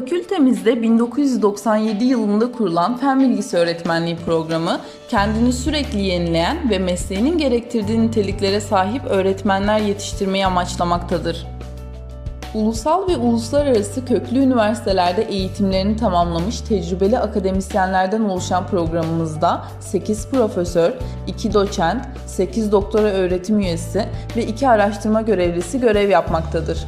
Fakültemizde 1997 yılında kurulan Fen Bilgisi Öğretmenliği programı, kendini sürekli yenileyen ve mesleğinin gerektirdiği niteliklere sahip öğretmenler yetiştirmeyi amaçlamaktadır. Ulusal ve uluslararası köklü üniversitelerde eğitimlerini tamamlamış tecrübeli akademisyenlerden oluşan programımızda 8 profesör, 2 doçent, 8 doktora öğretim üyesi ve 2 araştırma görevlisi görev yapmaktadır.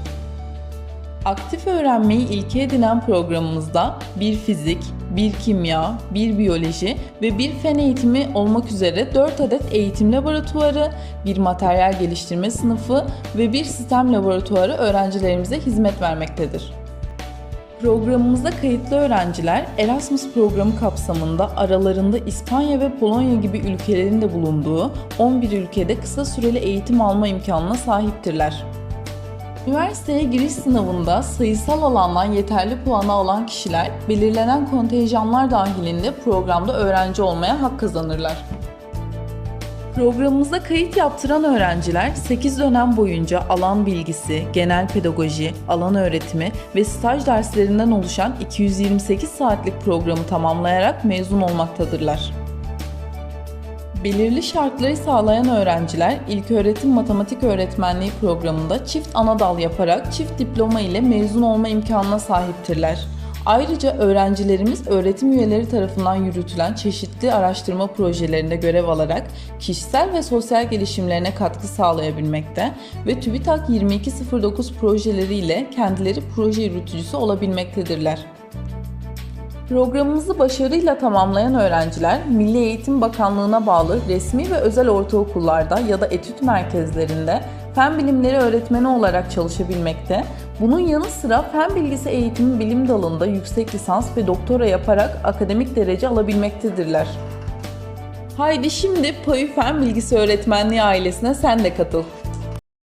Aktif öğrenmeyi ilke edinen programımızda bir fizik, bir kimya, bir biyoloji ve bir fen eğitimi olmak üzere 4 adet eğitim laboratuvarı, bir materyal geliştirme sınıfı ve bir sistem laboratuvarı öğrencilerimize hizmet vermektedir. Programımıza kayıtlı öğrenciler Erasmus programı kapsamında aralarında İspanya ve Polonya gibi ülkelerin de bulunduğu 11 ülkede kısa süreli eğitim alma imkanına sahiptirler. Üniversiteye giriş sınavında sayısal alandan yeterli puanı alan kişiler belirlenen kontenjanlar dahilinde programda öğrenci olmaya hak kazanırlar. Programımıza kayıt yaptıran öğrenciler 8 dönem boyunca alan bilgisi, genel pedagoji, alan öğretimi ve staj derslerinden oluşan 228 saatlik programı tamamlayarak mezun olmaktadırlar. Belirli şartları sağlayan öğrenciler İlköğretim Matematik Öğretmenliği programında çift ana dal yaparak çift diploma ile mezun olma imkanına sahiptirler. Ayrıca öğrencilerimiz öğretim üyeleri tarafından yürütülen çeşitli araştırma projelerinde görev alarak kişisel ve sosyal gelişimlerine katkı sağlayabilmekte ve TÜBİTAK 2209 projeleriyle kendileri proje yürütücüsü olabilmektedirler. Programımızı başarıyla tamamlayan öğrenciler Milli Eğitim Bakanlığı'na bağlı resmi ve özel ortaokullarda ya da etüt merkezlerinde fen bilimleri öğretmeni olarak çalışabilmekte, bunun yanı sıra fen bilgisi eğitimi bilim dalında yüksek lisans ve doktora yaparak akademik derece alabilmektedirler. Haydi şimdi PAÜ Fen Bilgisi Öğretmenliği ailesine sen de katıl.